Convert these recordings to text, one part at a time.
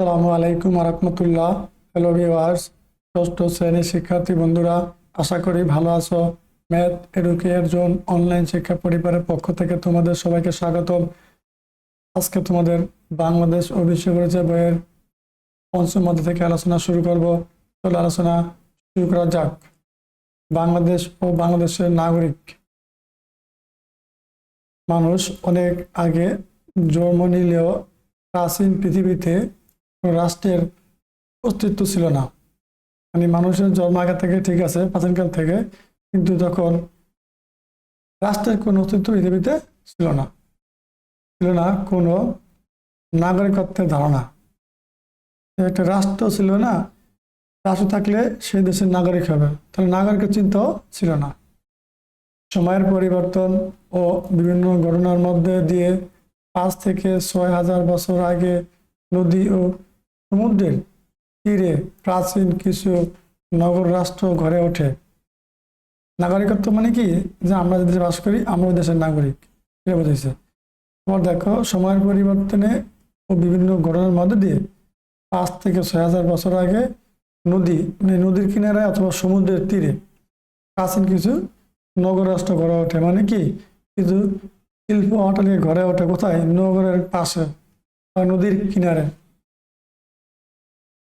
আসসালামু আলাইকুম রহমতুল্লাহ। Hello viewers ষষ্ঠ শ্রেণির শিক্ষার্থী বন্ধুরা, আশা করি ভালো আছো। ম্যাথ এডুকেয়ার জোন অনলাইন শিক্ষা পরিবারের পক্ষ থেকে তোমাদের সবাইকে স্বাগতম। আজকে তোমাদের বাংলাদেশ ও বিশ্ব পরিচয় বইয়ের পঞ্চম মধ্যে থেকে আলোচনা শুরু করব। চলো আলোচনা শুরু করা যাক। বাংলাদেশ ও বাংলাদেশের নাগরিক মানুষ অনেক আগে জন্ম নিলেও প্রাচীন পৃথিবীতে রাষ্ট্রের অস্তিত্ব ছিল না। মানে মানুষের জন্ম আগে থেকে ঠিক আছে, প্রাচীনকাল থেকে, কিন্তু তখন রাষ্ট্রের কোনো অস্তিত্ব পৃথিবীতে ছিল না। ছিল না কোনো নাগরিকত্বের ধারণা। একটা রাষ্ট্র ছিল না, রাষ্ট্র থাকলে সেই দেশের নাগরিক হবে। তাহলে নাগরিকের চিন্তাও ছিল না। সময়ের পরিবর্তন ও বিভিন্ন ঘটনার মধ্যে দিয়ে পাঁচ থেকে ছয় হাজার বছর আগে নদী ও সমুদ্রের তীরে প্রাচীন কিছু নগর রাষ্ট্র গড়ে ওঠে। নাগরিকত্ব মানে কি? যে আমরা যে দেশে বাস করি আমরা দেশের নাগরিক। এটা বুঝেছে? তোমার দেখো, সময়ের পরিবর্তনে ও বিভিন্ন ঘটনার মধ্যে দিয়ে পাঁচ থেকে ছয় হাজার বছর আগে নদী মানে নদীর কিনারায় অথবা সমুদ্রের তীরে প্রাচীন কিছু নগর রাষ্ট্র গড়ে ওঠে। মানে কি? কিছু শিল্প অট্টালিকা ঘরে ওঠে কোথায়? নগরের পাশে, বা নদীর কিনারে।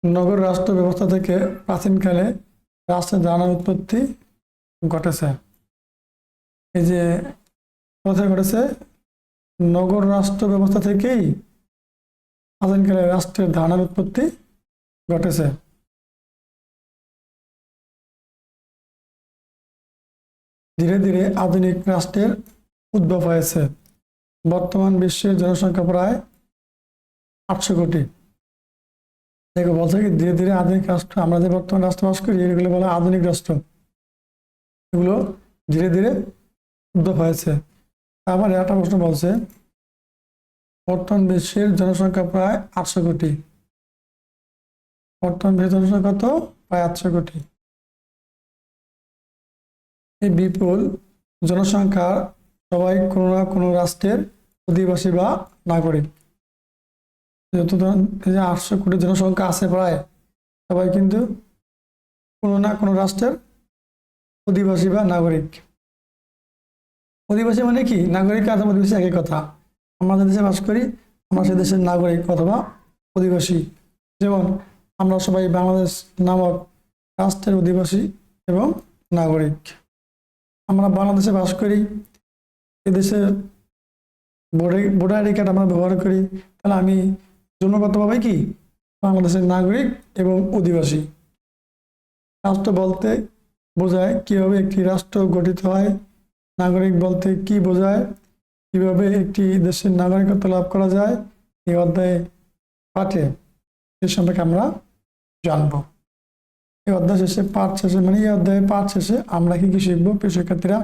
নগর রাষ্ট্র ব্যবস্থা থেকে প্রাচীনকালে রাষ্ট্রের ধারণার উৎপত্তি ঘটেছে। এই যে কোথায় ঘটেছে? নগর রাষ্ট্র ব্যবস্থা থেকেই প্রাচীনকালে রাষ্ট্রের ধারণার উৎপত্তি ঘটেছে। ধীরে ধীরে আধুনিক রাষ্ট্রের উদ্ভব হয়েছে। বর্তমান বিশ্বের জনসংখ্যা প্রায় আটশো কোটি। দেখো, বলছে কি, ধীরে ধীরে আধুনিক রাষ্ট্র, আমরা যে বর্তমান রাষ্ট্র বাস করি, এগুলো বলা আধুনিক রাষ্ট্র। এগুলো ধীরে ধীরে উদ্ভব হয়েছে। আবার একটা প্রশ্ন বলছে, বর্তমান বিশ্বের জনসংখ্যা প্রায় আটশো কোটি। বর্তমান বিশ্বের জনসংখ্যা তো প্রায় আটশো কোটি। এই বিপুল জনসংখ্যা সবাই কোনো না কোনো রাষ্ট্রের অধিবাসী বা নাগরিক। যত যে আটশো কোটি জনসংখ্যা আছে প্রায়, সবাই কিন্তু কোনো না কোনো রাষ্ট্রের অধিবাসী বা নাগরিক। অধিবাসী মানে কি? নাগরিক আর অধিবাসী একই কথা। আমরা যে দেশে বাস করি, আমরা সে দেশের নাগরিক অথবা অধিবাসী। যেমন আমরা সবাই বাংলাদেশ নামক রাষ্ট্রের অধিবাসী এবং নাগরিক। আমরা বাংলাদেশে বাস করি, এদেশের আইডি কার্ড আমরা ব্যবহার করি, তাহলে আমি জন্মগতভাবে কি? বাংলাদেশের নাগরিক এবং অধিবাসী। রাষ্ট্র বলতে বোঝায় কীভাবে একটি রাষ্ট্র গঠিত হয়, নাগরিক বলতে কি বোঝায়, কীভাবে একটি দেশের নাগরিকত্ব লাভ করা যায় এই অধ্যায়ে পাঠে সে সম্পর্কে আমরা জানব। এই অধ্যায় শেষে পাঠ শেষে মানে এই অধ্যায়ে পাঠ শেষে আমরা কি কি শিখব শিক্ষার্থীরা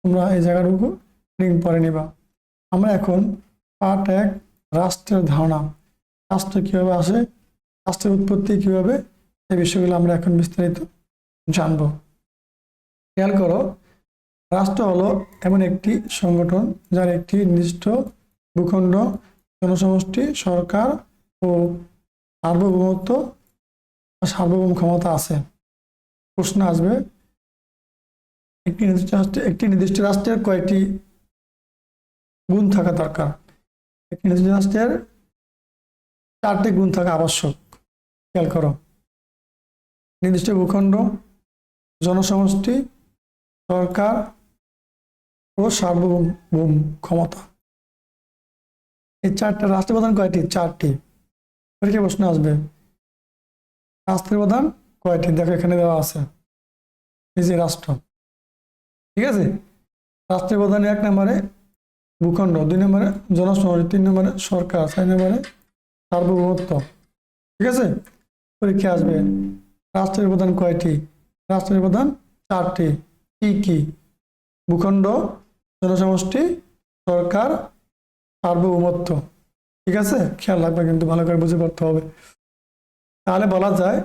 তোমরা এই জায়গাটুকু লিঙ্ক পরে নিবা। আমরা এখন পাঠ এক, রাষ্ট্রের ধারণা। রাষ্ট্র কীভাবে আসে রাষ্ট্রের উৎপত্তি কীভাবে, এই বিষয়গুলো আমরা এখন বিস্তারিত জানব। খেয়াল করো, রাষ্ট্র হলো এমন একটি সংগঠন যার একটি নির্দিষ্ট ভূখণ্ড, জনসমষ্টি, সরকার ও সার্বভৌমত্ব সার্বভৌম ক্ষমতা আছে। প্রশ্ন আসবে, একটি নির্দিষ্ট রাষ্ট্রে, একটি নির্দিষ্ট রাষ্ট্রের কয়েকটি গুণ থাকা দরকার। একটি নির্দিষ্ট রাষ্ট্রের চারটি গুণ থাকা আবশ্যক। খেয়াল করো। নির্দিষ্ট ভূখণ্ড, জনসমষ্টি, সরকার ও সার্বভৌম ক্ষমতা। এই চারটা রাষ্ট্রের প্রধান কয়টি? চারটি। পরীক্ষা প্রশ্ন আসবে। রাষ্ট্রের প্রধান কয়টি? দেখো এখানে দেওয়া আছে। এই যে রাষ্ট্র। ঠিক আছে? রাষ্ট্রের প্রধান এক নম্বরে ভূখণ্ড, দুই নম্বরে জনসমষ্টি, তিন নম্বরে সরকার, চার নম্বরে সার্বভৌমত্ব। ঠিক আছে? পরীক্ষা আসবে। রাষ্ট্রের প্রধান কয়টি? রাষ্ট্রের প্রধান চারটি। কি কি? ভূখণ্ড, জনসমষ্টি, সরকার, সার্বভৌমত্ব। ঠিক আছে? খেয়াল রাখবে কিন্তু ভালো করে বুঝে পড়তে হবে। তাহলে বলা যায়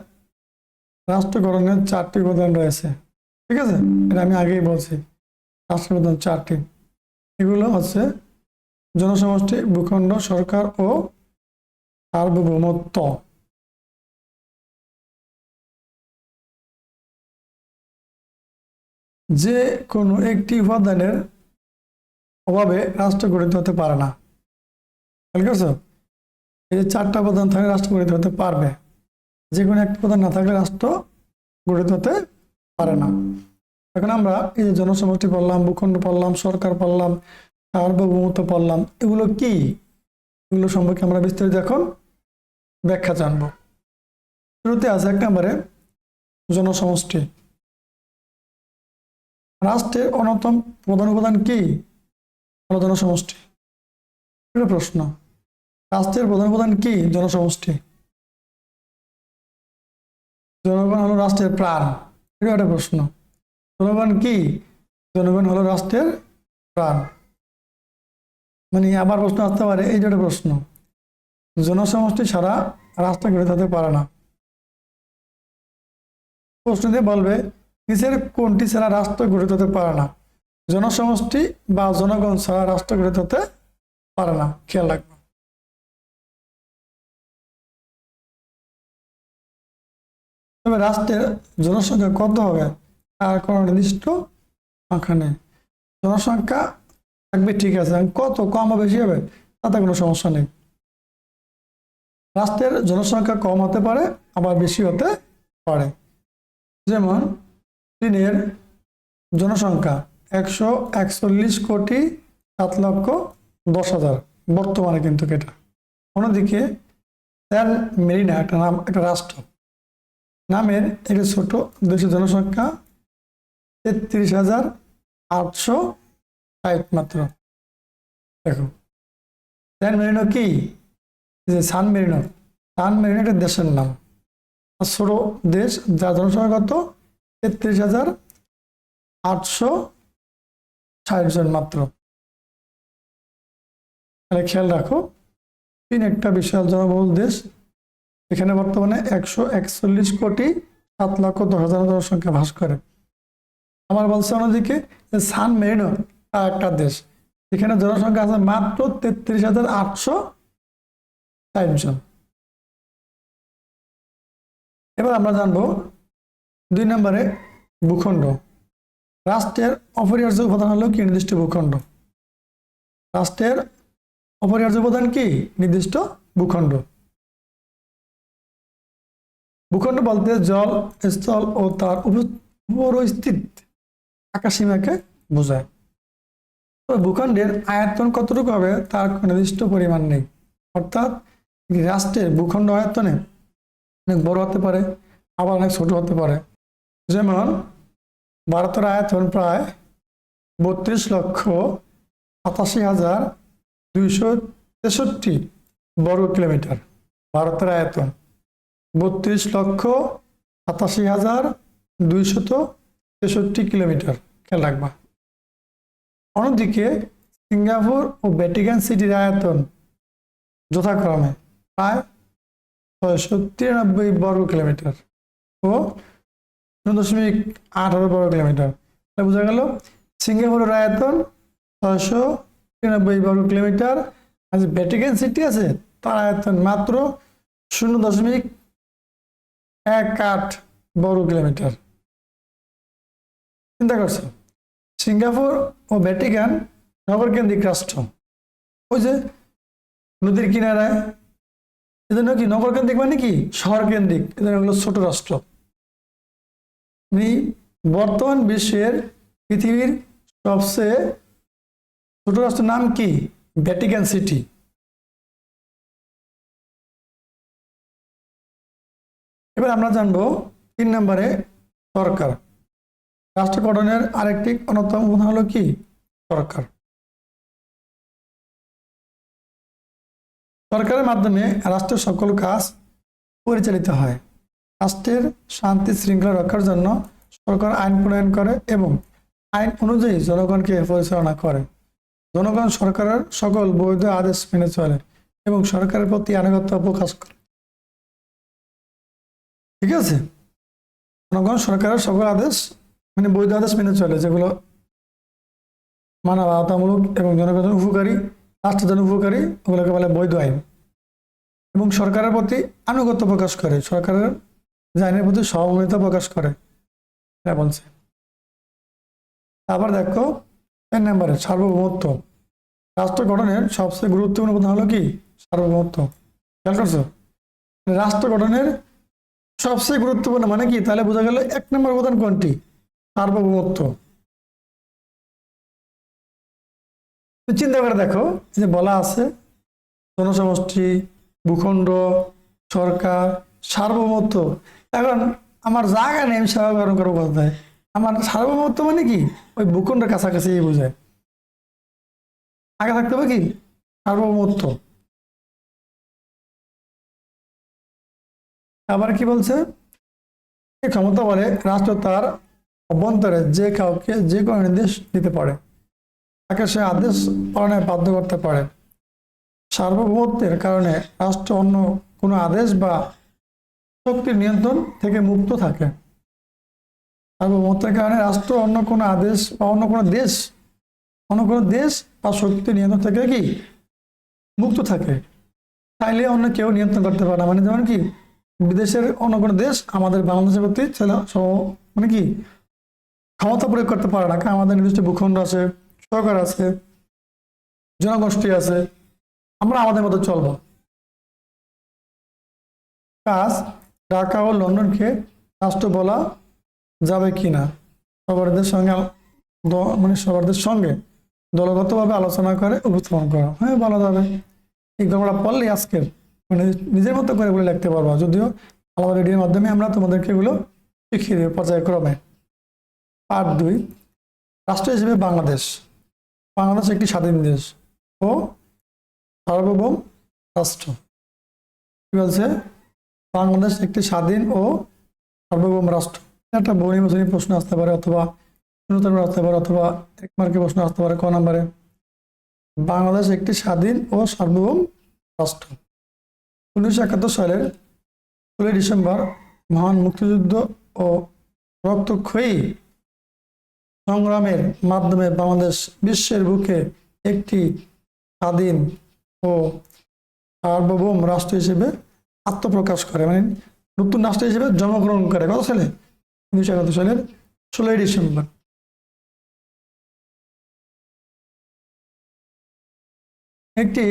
রাষ্ট্র গঠনের চারটি উপাদান রয়েছে। ঠিক আছে? এটা আমি আগেই বলছি। রাষ্ট্র প্রধান চারটি। এগুলো হচ্ছে জনসমষ্টি, ভূখণ্ড, সরকার ও সার্বভৌমত্ব। যে কোনো একটি উপাদানের অভাবে রাষ্ট্র গঠিত হতে পারে না। খেয়াল করছ? এই যে চারটা উপাদান থাকলে রাষ্ট্র গঠিত হতে পারবে। যে কোনো একটি উপাদান না থাকলে রাষ্ট্র গঠিত হতে পারে না। এখন আমরা এই যে জনসমষ্টি পড়লাম ভূখণ্ড পড়লাম সরকার পড়লাম সার্বভৌমত্ব পড়লাম এগুলো কি? এগুলো সম্পর্কে আমরা বিস্তারিত এখন ব্যাখ্যা জানব। শুরুতে আছে এক নম্বরে জনসমষ্টি। রাষ্ট্রের অন্যতম প্রধান উপাদান কি? হলো জনসমষ্টি। প্রশ্ন। রাষ্ট্রের প্রধান উপাদান কি? জনসমষ্টি। জনগণ হলো রাষ্ট্রের প্রাণ। এটা একটা প্রশ্ন। জনগণ কি? জনগণ হলো রাষ্ট্রের প্রাণ। মানে আবার প্রশ্ন আসতে পারে এই যে একটা প্রশ্ন। জনসমষ্টি ছাড়া রাষ্ট্র গড়ে হতে পারে না। প্রশ্ন দিয়ে বলবে নিচের কোনটি ছাড়া রাষ্ট্র গড়ে হতে পারে না? জনসমষ্টি বা জনগণ ছাড়া রাষ্ট্র গড়ে হতে পারে না। খেয়াল রাখবে। তবে রাষ্ট্রের জনসংখ্যা কত হবে? তার কোনো নির্দিষ্ট সংখ্যা নেই। জনসংখ্যা থাকবে ঠিক আছে কত কম বেশি হবে? তাতে কোনো সমস্যা নেই। রাষ্ট্রের জনসংখ্যা কম হতে পারে, আবার বেশি হতে পারে। যেমন চীনের জনসংখ্যা একশো একচল্লিশ কোটি সাত লক্ষ দশ হাজার, বর্তমানে কিন্তু এটা। অন্যদিকে স্যান মেরিনা একটা নাম, একটা রাষ্ট্র। নামের একটি ছোট দেশের জনসংখ্যা তেত্রিশ হাজার আটশো মাত্র। দেখো স্যান মেরিনো কি? যে সান মেরিনো সান মেরিনো একটা দেশের নাম। আর দেশ যার জনসংখ্যা কত তেত্রিশ হাজার আটশো ষাট জন মাত্র। তাহলে খেয়াল রাখো চীন একটা বিশাল জনবহুল দেশ। এখানে বর্তমানে একশো একচল্লিশ কোটি সাত লক্ষ দশ হাজার জনসংখ্যা বাস করে। আমার বলছে অন্যদিকে সান মেরিনো, তা একটা দেশ। এখানে জনসংখ্যা আছে মাত্র তেত্রিশ হাজার আটশো ষাট জন এবার আমরা জানব দুই নম্বরে ভূখণ্ড। রাষ্ট্রের অপরিহার্য উপাদান হলো কি? নির্দিষ্ট ভূখণ্ড। রাষ্ট্রের অপরিহার্য উপাদান কি? নির্দিষ্ট ভূখণ্ড। ভূখণ্ড বলতে জল, স্থল ও তার উপরস্থিত আকাশসীমাকে বোঝায়। তবে ভূখণ্ডের আয়তন কতটুকু হবে? তার নির্দিষ্ট পরিমাণ নেই। অর্থাৎ রাষ্ট্রের ভূখণ্ড আয়তনে অনেক বড় হতে পারে, আবার অনেক ছোট হতে পারে। যেমন ভারতের আয়তন প্রায় বত্রিশ লক্ষ সাতাশি হাজার দুইশো তেষট্টি বর্গ কিলোমিটার ভারতের আয়তন। বত্রিশ লক্ষ সাতাশি হাজার দুইশত তেষট্টি কিলোমিটার। খেয়াল রাখবা। অন্যদিকে সিঙ্গাপুর ও ভ্যাটিকান সিটির আয়তন যথাক্রমে প্রায় ছয়শো তিরানব্বই বর্গ কিলোমিটার ও শূন্য দশমিক আঠারো বর্গ কিলোমিটার। তাহলে বোঝা গেল সিঙ্গাপুরের আয়তন ছয়শো তিরানব্বই বর্গ কিলোমিটার। আর যে ভ্যাটিকান সিটি আছে, তার আয়তন মাত্র শূন্য দশমিক এক আট বর্গ কিলোমিটার। চিন্তা করছ? সিঙ্গাপুর ও ভ্যাটিকান নগরকেন্দ্রিক রাষ্ট্র। ওই যে নদীর কিনারায় এজন্য কি নগরকেন্দ্রিক মানে কি? শহর কেন্দ্রিক এদের হলো ছোট রাষ্ট্র। মানে বর্তমান বিশ্বের পৃথিবীর সবচেয়ে ছোট রাষ্ট্রের নাম কি? ভ্যাটিকান সিটি এবার আমরা জানব তিন নম্বরে সরকার। রাষ্ট্র গঠনের আরেকটি অন্যতম উদাহরণ হলো কি? সরকার। সরকারের মাধ্যমে রাষ্ট্রের সকল কাজ পরিচালিত হয়। রাষ্ট্রের শান্তি শৃঙ্খলা রক্ষার জন্য সরকার আইন প্রণয়ন করে এবং আইন অনুযায়ী জনগণকে পরিচালনা করে। জনগণ সরকারের সকল বৈধ আদেশ মেনে চলে এবং সরকারের প্রতি আনুগত্য প্রকাশ করে। ঠিক আছে? জনগণ সরকারের সকল আদেশ মানে বৈধ আদেশ মেনে চলে, যেগুলো মানবতামূলক এবং জনগণের উপকারী রাষ্ট্রের উপকারী ওগুলোকে বলে বৈধ আইন। এবং সরকারের প্রতি আনুগত্য প্রকাশ করে। সরকারের যে আইনের প্রতি সহমর্মিতা প্রকাশ করে। এটা বলছে। আবার দেখো তিন নম্বরে সার্বভৌমত্ব। রাষ্ট্র গঠনের সবচেয়ে গুরুত্বপূর্ণ উপাদান হলো কি? সার্বভৌমত্ব। খেয়াল করছ? রাষ্ট্র গঠনের সবচেয়ে গুরুত্বপূর্ণ মানে কি? তাহলে বোঝা গেল এক নম্বর উপাদান কোনটি? সার্বভৌমত্ব। চিন্তা করে দেখো যে বলা আছে, জনসমষ্টি, ভূখণ্ড, সরকার, সার্বভৌমত্ব। এখন আমার জায়গা নেই, আমি স্বাভাবিক করব কথায়? আমার সার্বভৌমত্ব মানে কি? ওই ভূখণ্ডের কাছাকাছি বোঝায়। আগে থাকতে হবে কি? সার্বভৌমত্ব। আবার কি বলছে? ক্ষমতা বলে রাষ্ট্র তার অভ্যন্তরে যে কাউকে যে কোনো নির্দেশ দিতে পারে। তাকে সে আদেশ পালনে বাধ্য করতে পারে। সার্বভৌমত্বের কারণে রাষ্ট্র অন্য কোনো আদেশ বা শক্তির নিয়ন্ত্রণ থেকে মুক্ত থাকে। সার্বভৌমত্বের কারণে রাষ্ট্র অন্য কোনো আদেশ বা অন্য কোনো দেশ, অন্য কোনো দেশ বা শক্তির নিয়ন্ত্রণ থেকে কি মুক্ত থাকে? চাইলে অন্য কেউ নিয়ন্ত্রণ করতে পারে না। মানে যেমন কি, বিদেশের অন্য কোনো দেশ আমাদের বাংলাদেশের প্রতি ছেলে মানে কি, ক্ষমতা প্রয়োগ করতে পারে না। কারণ আমাদের নির্দিষ্ট ভূখণ্ড আছে সরকার আছে, জনগোষ্ঠী আছে, আমরা আমাদের মতো চলবো। কাজ ঢাকা ও লন্ডনকে রাষ্ট্র বলা যাবে কি না সবারদের সঙ্গে মানে সবারদের সঙ্গে দলগতভাবে আলোচনা করে উপস্থাপন করা। হ্যাঁ বলা যাবে। এই গল্পটা পড়লে আজকের মানে নিজের মতো করে বলে লিখতে পারব। যদিও আমার রেডিওর মাধ্যমে আমরা তোমাদেরকে এগুলো শিখিয়ে দেবো পর্যায়ক্রমে। পার্ট দুই, রাষ্ট্র হিসেবে বাংলাদেশ। বাংলাদেশ একটি স্বাধীন দেশ। ও সার্বভৌম রাষ্ট্র। কি বলছে? বাংলাদেশ একটি স্বাধীন ও সার্বভৌম রাষ্ট্র। একটা বহু নির্বাচনী প্রশ্ন আসতে পারে অথবা ন্যূনতম আসতে পারে অথবা এক মার্কে প্রশ্ন আসতে পারে ক নম্বরে। বাংলাদেশ একটি স্বাধীন ও সার্বভৌম রাষ্ট্র। উনিশশো একাত্তর সালের ষোলোই ডিসেম্বর মহান মুক্তিযুদ্ধ ও রক্তক্ষয়ী সংগ্রামের মাধ্যমে বাংলাদেশ বিশ্বের বুকে একটি স্বাধীন ও সার্বভৌম রাষ্ট্র হিসেবে আত্মপ্রকাশ করে। মানে নতুন রাষ্ট্র হিসেবে জন্মগ্রহণ করে। কত সালে? উনিশশো একাত্তর সালের ষোলোই ডিসেম্বর। একটি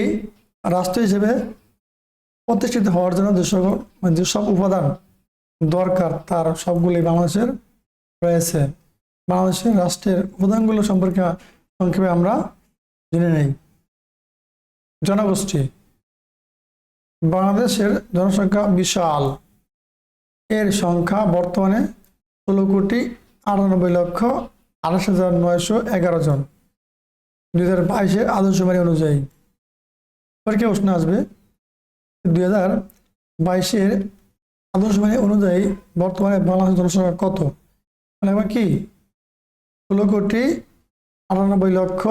রাষ্ট্র হিসেবে প্রতিষ্ঠিত হওয়ার জন্য যে সকল মানে যেসব উপাদান দরকার, তার সবগুলি বাংলাদেশের রয়েছে। বাংলাদেশের রাষ্ট্রের উপাদানগুলো সম্পর্কে সংক্ষেপে আমরা জেনে নেই। জনগোষ্ঠী। বাংলাদেশের জনসংখ্যা বিশাল। এর সংখ্যা বর্তমানে ষোলো কোটি আটানব্বই লক্ষ আঠাশ হাজার নয়শো এগারো জন। দুই হাজার বাইশের আদর্শবাণী অনুযায়ী। পরীক্ষা প্রশ্ন আসবে, দুই হাজার বাইশের আদর্শবাণী অনুযায়ী বর্তমানে বাংলাদেশের জনসংখ্যা কত? মানে কি? ষোলো কোটি আটানব্বই লক্ষ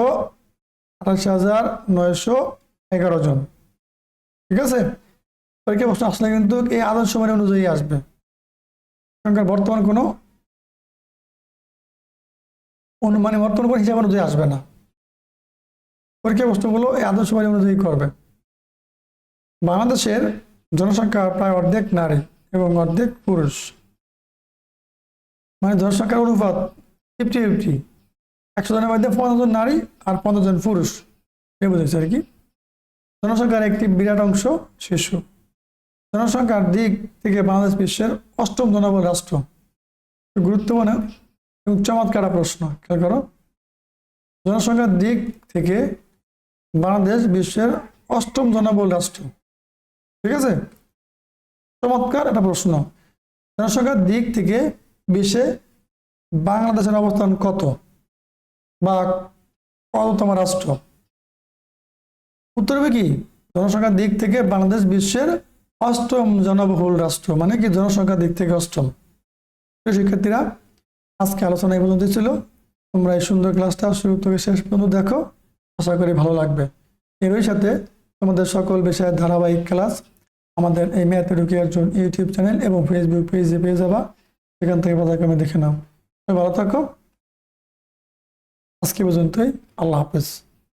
আঠাশ হাজার নয়শো এগারো জন। ঠিক আছে? পরীক্ষা প্রশ্ন আসলে কিন্তু এই আদর্শবাণী অনুযায়ী আসবে। সংখ্যার বর্তমান কোনো অনুমানে বর্তমান কোনো হিসাব অনুযায়ী আসবে না। পরীক্ষা প্রশ্নগুলো এই আদর্শবাণী অনুযায়ী করবে? বাংলাদেশের জনসংখ্যা প্রায় অর্ধেক নারী এবং অর্ধেক পুরুষ। মানে জনসংখ্যার অনুপাত ফিফটি ফিফটি একশো জনের মধ্যে পঞ্চাশ জন নারী আর পঞ্চাশ জন পুরুষ। এ বুঝেছে আর কি? জনসংখ্যার একটি বিরাট অংশ শিশু। জনসংখ্যার দিক থেকে বাংলাদেশ বিশ্বের অষ্টম জনবল রাষ্ট্র। গুরুত্বপূর্ণ এবং চমৎকার প্রশ্ন, খেয়াল করো। জনসংখ্যার দিক থেকে বাংলাদেশ বিশ্বের অষ্টম জনবল রাষ্ট্র। ঠিক আছে? চমৎকার একটা প্রশ্ন। জনসংখ্যার দিক থেকে বিশ্বে বাংলাদেশের অবস্থান কত? বা কততম রাষ্ট্র? উত্তর হবে কি? জনসংখ্যার দিক থেকে বাংলাদেশ বিশ্বের অষ্টম জনবহুল রাষ্ট্র। মানে কি জনসংখ্যার দিক থেকে অষ্টম? শিক্ষার্থীরা, আজকে আলোচনা এই পর্যন্ত ছিল। তোমরা এই সুন্দর ক্লাসটা শুরু থেকে শেষ পর্যন্ত দেখো। আশা করি ভালো লাগবে। এরই সাথে তোমাদের সকল বিষয়ের ধারাবাহিক ক্লাস আমাদের এই ম্যাথ এডুকেশন ইউটিউব চ্যানেল এবং ফেসবুক পেজে পেয়ে যাবা। সেখান থেকে পর্যায়ক্রমে দেখে নাও। ভালো থাকো। আজকে পর্যন্তই। আল্লাহ হাফেজ।